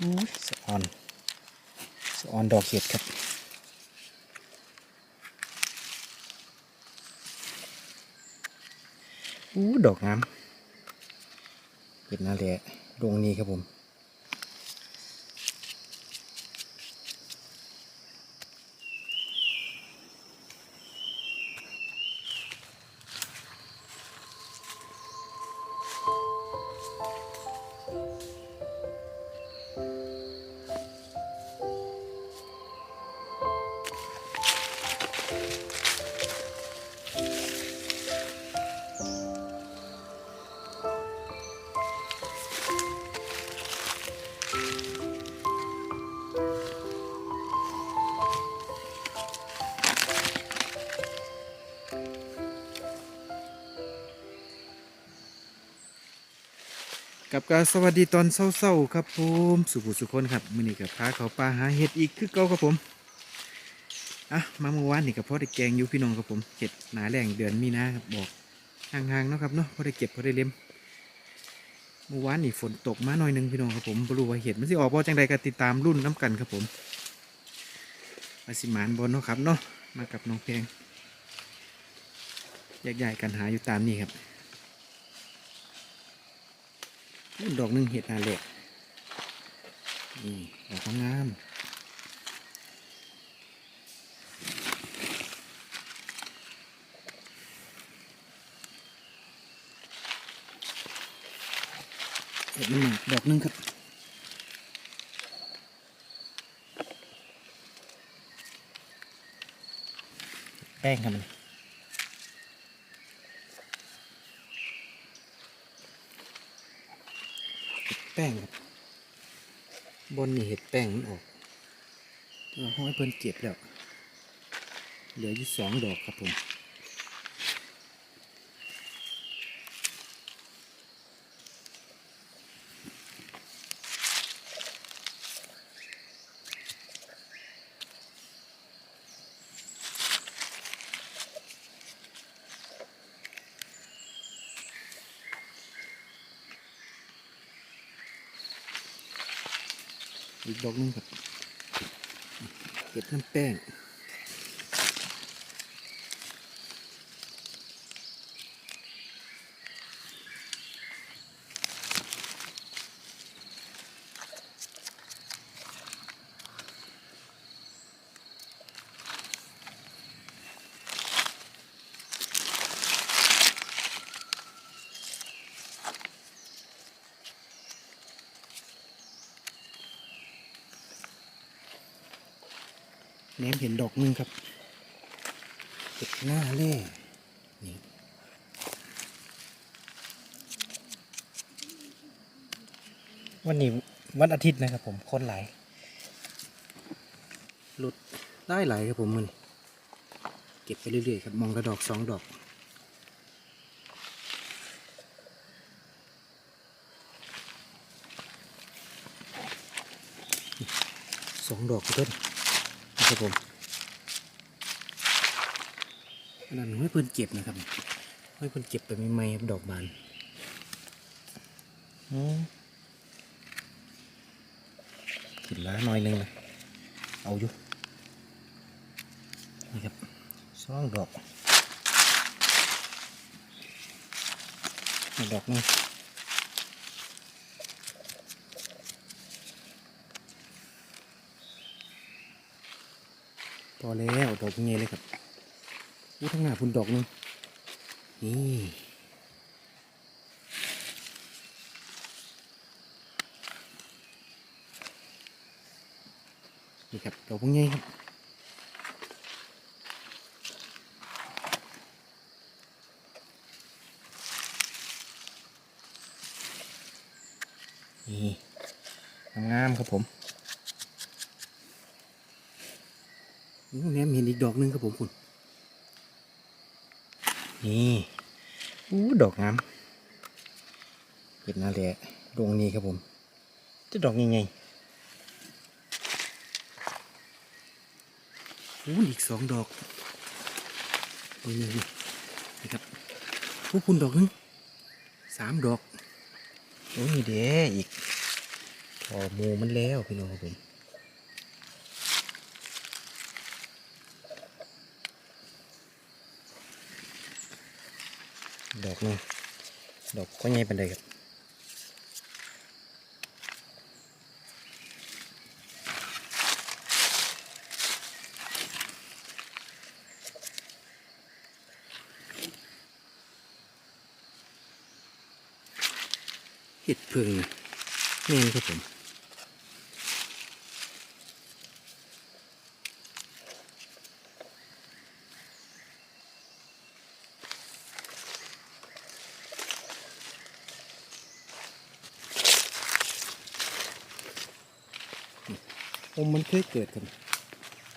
อู้ยสะออนสะออนดอกเห็ดครับอู้ดอกงามเห็ดนาแหละดวงนี้ครับผม กับการสวัสดีตอนเศร้าๆครับผมสุขุสุคนครับมือนี้กับพาเขาปลาหาเห็ดอีกคือเก่าครับผมอะมาเมื่อวานนี่กับพ่อได้แกงอยู่พี่น้องครับผมเห็ดหนาแรงเดือนมีนาครับบอกห่างๆเนาะครับเนาะพอได้เก็บพอได้เล็มเมื่อวานนี่ฝนตกมาหน่อยหนึงพี่น้องครับผมบรูว่าเห็ดมันสิออกบ่จังใดก็ติดตามรุ่นน้ำกันครับผมมาสิหมานบนเนาะครับเนาะมากับน้องเพงแยกย้ายกันหาอยู่ตามนี่ครับ ดอกหนึ่งเห็ดนาเล็กนี่ดอกงามเห็ดมันหมากดอกหนึ่งครับแป้งครับมันเห็ด แป้งครับบนนี่เห็ดแป้งมันออกเราห้อยเพิ่นเก็บแล้ว เหลืออยู่สองดอกครับผม อีกดอกหนึงครับเก็บน้ำแป้ง แนมเห็นดอกหนึงครับเห็ดหน้าเล่นี่วันนี้วันอาทิตย์นะครับผมคนไหลหลุดได้ไหลครับผมมันเก็บไปเรื่อยๆครับมองกระดอกสองดอกสองดอกเพิ่นน ครับผมอันนั้นให้เพิ่นเก็บนะครับให้เพิ่นเก็บไปใหม่ๆครับดอกบานอืมกินละหน่อยหนึงเลยเอาอยู่นี่ครับสองดอกอีกดอกหนึง พอแล้วดอกเงี้ยเลยครับอู้ทั้งหน้าพุ่นดอกนึงนี่นี่ครับดอกพวกนี้ครับนี่งามครับผม อู้แหนมเห็นอี กดอกหนึงครับผมคุณนี่อู้ดอกงามเป็นนาแหละดวงนี้ครับผม จะดอกยังไงอู้อีกสองดอกโอ้ยนี่นี่ครับผู้คุณดอกหนึงสามดอกโอ้ยเด้อีกพอมูมันแล้วพี่น้องครับผมด อกนึงดอกก็ใหญ่เป็นเลยครับเห็ดพึ่งแม่นครับผม มมันเคยเกิดกัน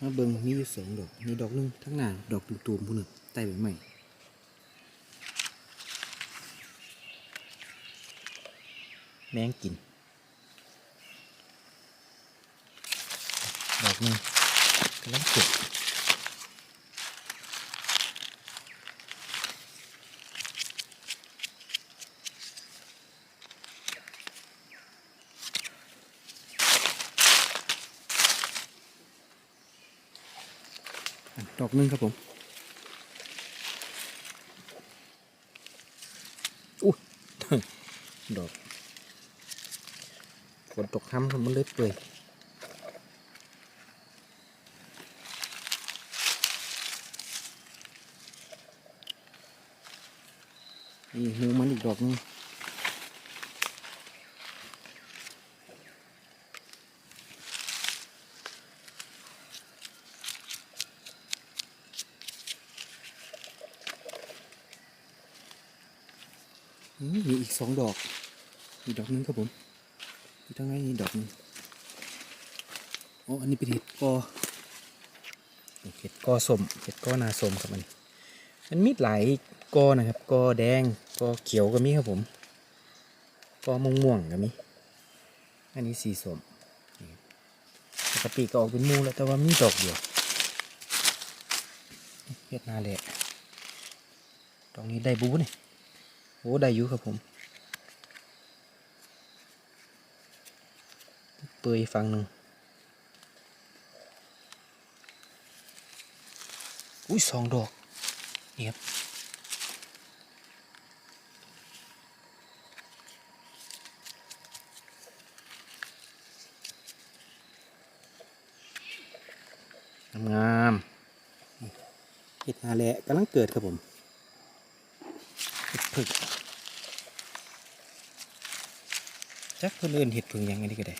มาเบิงมีอยู่สองดอกมีดอกหนึงทั้งหน้าดอกตูมๆผู้หนึ่งใต้ใบไม้แมงกิน ดอกหนึงกำลังเกิด อะดอกหนึงครับผมอุ้ยดอกฝนตกห้ำครับมันเลยเปื่อยนี่หมูมันอีกดอกหนึง มีอีกสองดอก อีกดอกนึงครับผมอยู่ทางไหนนี่ดอกนึงอ้อันนี้เป็นเห็ดกอเห็ดกอสมเห็ดกอนาสมครับมันมันมีหลายกอนะครับกอแดงกอเขียวก็มีครับผมกอม่วงม่วงก็มีอันนี้สีสมนี่ปกติก็ออกเป็นมูแล้วแต่ว่ามีดอกเดียวเวียดนาแหละดอกนี้ได้บูนี่ อ้ได้อยู่ครับผมเปื่อยฟังหนึ่งอุ้ยสองดอกนี่ครับงามเห็ดนาแหละกำลังเกิดครับผมเห็ดผึ่ง จักคนอื่นเห็ดผึ่งยังไงนี่ก็ได้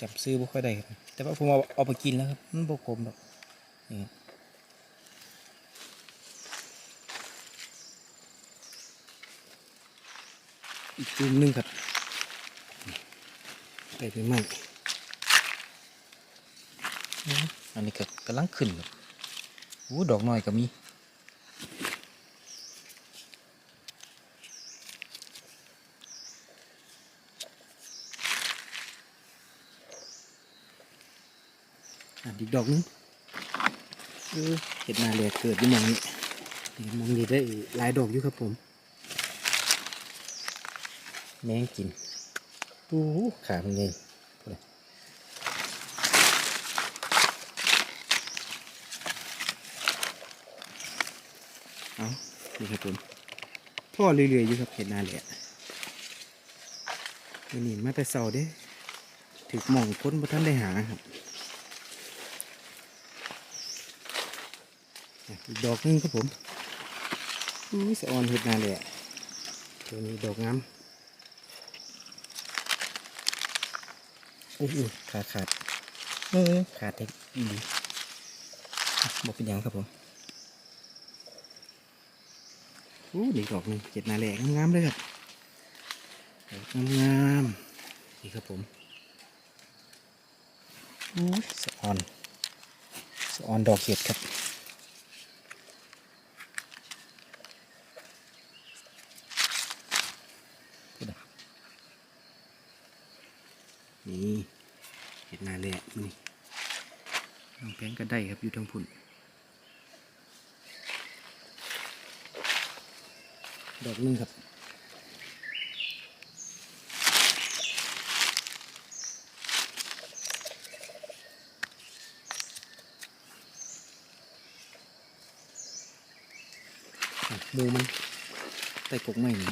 จำซื้อบ่ค่อยได้ครับแต่ว่าผมเอาเอาไปกินแล้วครับมันบ่ขมหรอกนี่ครับอีกจุ่มหนึงครับไปไปใหม่อื้ออันนี้ก็กำลังขึ้นครับโอ้ดอกน้อยก็มี อันอีกดอกนึงเออเห็ดนาเลียเกิดอยู่มองนี้นี่มองนี้ได้หลายดอกอยู่ครับผม แมงกินดูขามันไงเอานี่ครับผมพ่อเรื่อยๆอยู่ครับเห็นหนาแหละนี่นี่มาแต่เสาเด้ถึกมองพ้นบ่ท่านได้หาครับ อีกดอกหนึงครับผมอุ้ยสะออนเห็ดนาแหละตัวนี้ดอกงามอุ้ยขาดขาดเออขาดเทคอีบอกเป็นยังครับผมอู้นี่ดอกหนึงเจ็ดนาแหลกงามๆเลยครับดอกงามๆดีครับผมอู้สะออนสะออนดอกเห็ดครับ เห็นดนาแหละนี่ลองแพงก็ได้ครับอยู่ทางพุ่นดอกนึงครับดูมันใต่กกไม้นี่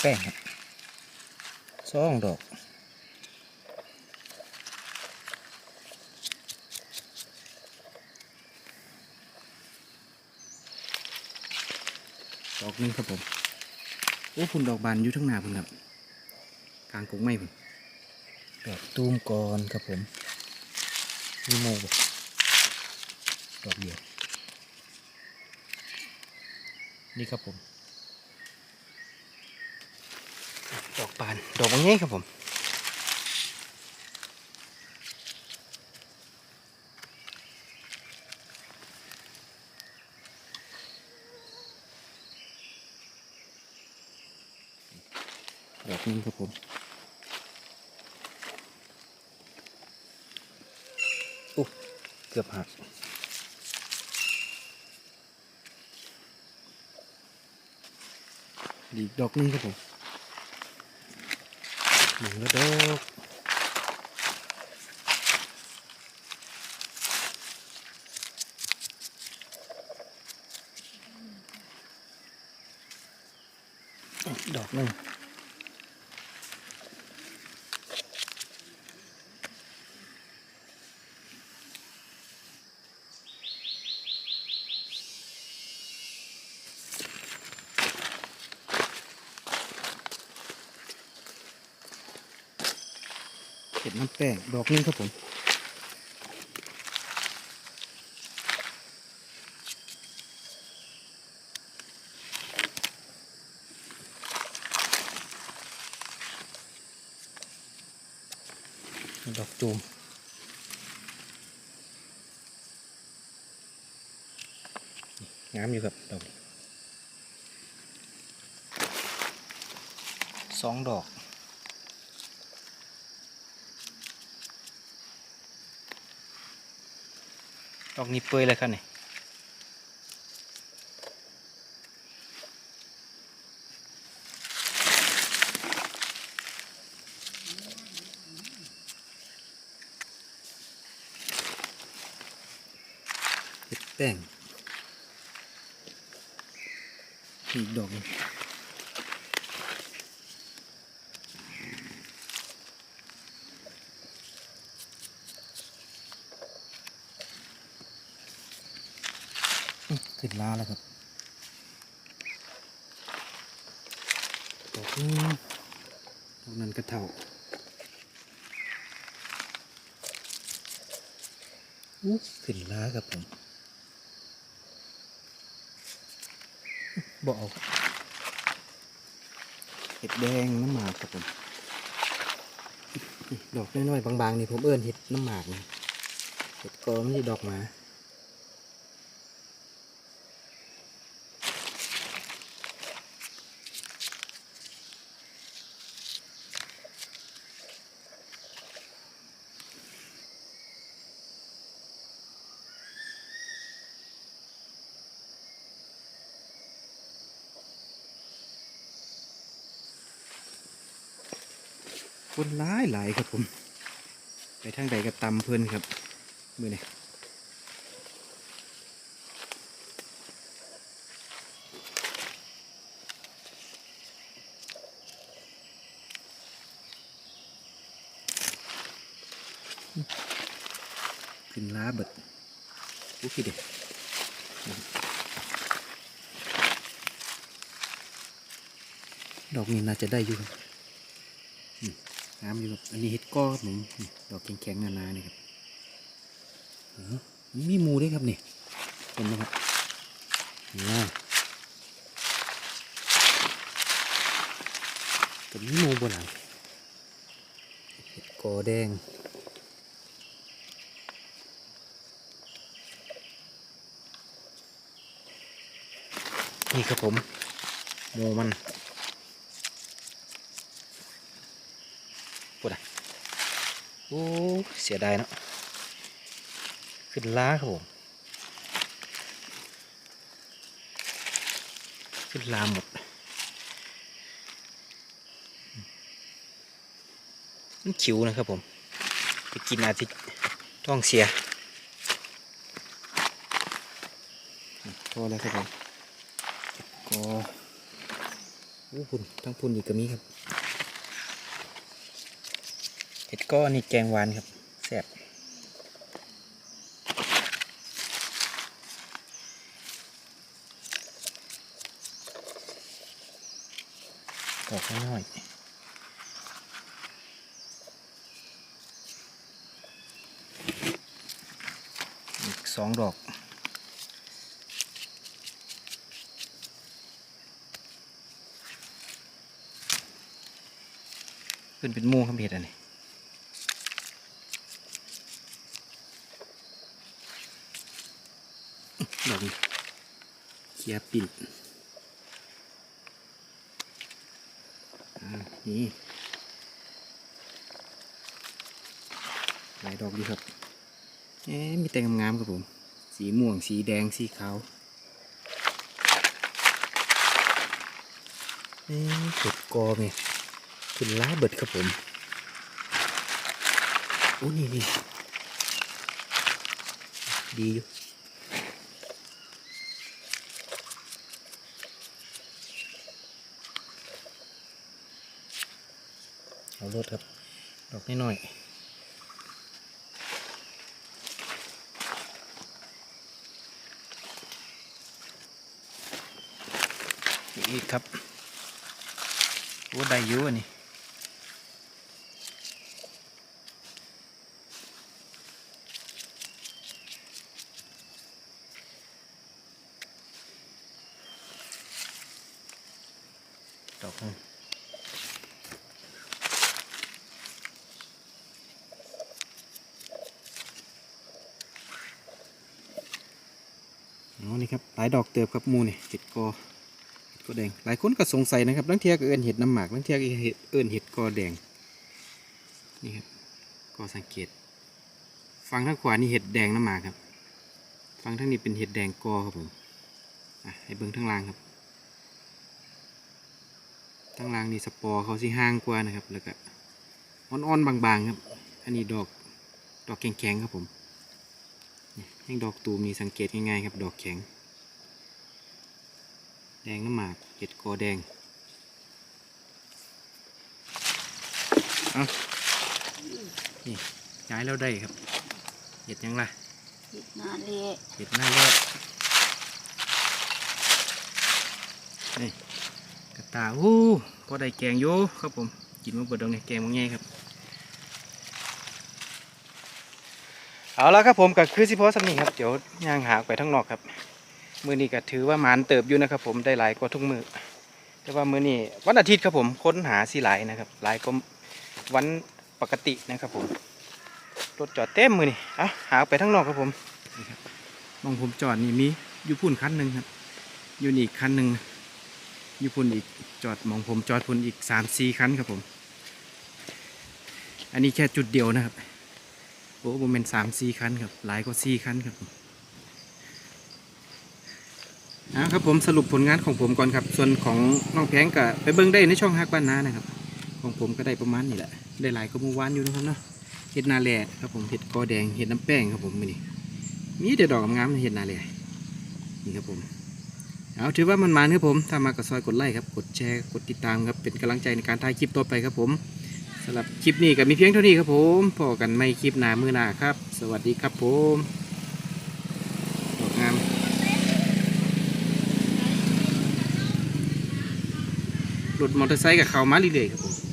แป้งครับสองดอกดอกนึงครับผมโอ้พุ่นดอกบานอยู่ทั้งหน้าพุ่นครับกลางกงไม้พุ่นดอกตูมก่อนครับผมมีโมบ่ดอกเดียวนี่ครับผม ดอกบาน ดอกบางแง่ครับผมดอกนึงครับผมโอ้เกือบหักอีกดอกนึงครับผม หนึ่งแล้วดอกดอกหนึ่ง แป้งดอกนึงครับผมดอกจูมงามอยู่ครับดอกสองดอก ดอกนี้เปื่อยเลยครับเนี่ยเห็ดแป้งอีกดอกหนึ่งอื้อขึ้น ล้าแล้วครับดอกนี้ดอกนั้นกระเท่าอู้ขึ้นล้าครับผมบอกเอาครับเห็ดแดงน้ำหมากครับผมดอกน้อยๆบางๆนี่ผมเอิ้นเห็ดน้ำหมากนะเห็ดกอไม่ใช่ดอกหมา หลายครับผม ไปทางใดก็ตำเพื่อนครับมือนี่ขึ้นล้าเบิดโอ้คือเด็ดอกนี้น่าจะได้อยู่ น้ำอยู่ครับอันนี้เห็ดก้อครับผมนี่ดอกแข็งๆนาๆนี่ครับมีมูด้วยครับนี่เห็นไหมครับนี่กับมีมูบนหลังเห็ดกอแดงนี่ครับผมมูมัน อ้เสียดายเนาะขึ้นล้าครับผมขึ้นลาหมดมันขิวนะครับผมไปกินอาทิตย์ท้องเสียโทษแล้วครับผมก็อู้พุ่นทั้งพุ่นอีกก็มีครับ เห็ดก้อนนี่แกงหวานครับแซ่บดอกน้อยอีกสองดอกขึ้นเป็นมูครับเห็ดอันนี้ ดอกนี้ เขียปิ่นอ่านี่หลายดอกดีครับ เอ๊ะมีแต่งามๆครับผม สีม่วง สีแดง สีขาวเอ๊ะเห็ดกอเนี่ยคุณล้าเบิดครับผมโอ้นี่นี่ดีอยู่ เอารถครับ ดอกน้อยๆอีกครับโอ้ได้อยู่อันนี้ดอกนึง นี่ครับหลายดอกเติบครับมูนี่เห็ดกอเห็ดกอแดง หลายคนก็สงสัยนะครับลังเทียก็เอินเห็ดน้ำหมากลังเทียก็เห็ดเอินเห็ดกอแดงนี่ครับก็สังเกตฟังทางขวานี่เห็ดแดงน้ำหมากครับฟังทางนี้เป็นเห็ดแดงกอครับผมอะให้เบิ้งทางล่างครับทางล่างนี่สปอร์เขาสิห่างกว่านะครับแล้วก็อ่อนๆบางๆครับ อันนี้ดอกดอกแข็งๆครับผมแห้งดอกตูมนี่สังเกตง่ายๆครับ ดอกแข็ง แดงน้ำหมากเห็ดกอแดงเอานี่ย้ายแล้วได้ครับเห็ดหยังล่ะติดหน้าเละเห็ดหน้าแรกนี่กระตาอู้พอได้แกงโยครับผมกินมาเบิดดองเนี่ยแกงมังไงครับเอาละครับผมก็คือสิพอสำนีครับ เดี๋ยวย่างหาออกไปทั้งนอกครับ มือนี้ก็ถือว่าหมานเติบอยู่นะครับ ผมได้หลายกว่าทุกมือแต่ว่ามือนี้วันอาทิตย์ครับผมค้นหาสิหลายนะครับหลายก็วันปกตินะครับผมรถจอดเต็มมือนี่อะหาไปทั้งนอกครับผมบมองผมจอดนี่มีอยู่พุ่นคันหนึ่งครับอยู่นี่อีกคันหนึ่งอยู่พุ่นอีกจอดมองผมจอดพุ่นอีกสามสี่คันครับผม อันนี้แค่จุดเดียวนะครับโอ้ผมเป็นสามสี่คันครับหลายกว่าสี่คันครับผม นะครับผมสรุปผลงานของผมก่อนครับ ส่วนของน้องแพงก็ไปเบิ้งได้ในช่องฮักบ้านนานะครับ ของผมก็ได้ประมาณนี้แหละ ได้หลายก็มื่อวานอยู่นะครับเนาะเห็ดนาแลครับผมเห็ดกอแดงเห็ดน้ำแป้งครับผมนี่มีแต่ดอกงามเห็ดนาแลนี่ครับผมเอาถือว่ามันมาครับผมถ้ามาก็ซอยกดไลค์ครับกดแชร์กดติดตามครับเป็นกำลังใจในการถ่ายคลิปต่อไปครับผมสำหรับคลิปนี้ก็มีเพียงเท่านี้ครับผมพอกันไม่คลิปหน้ามือหน้าครับ สวัสดีครับผมดอกงาม รถมอเตอร์ไซค์กับเขามาเรื่อยๆครับผม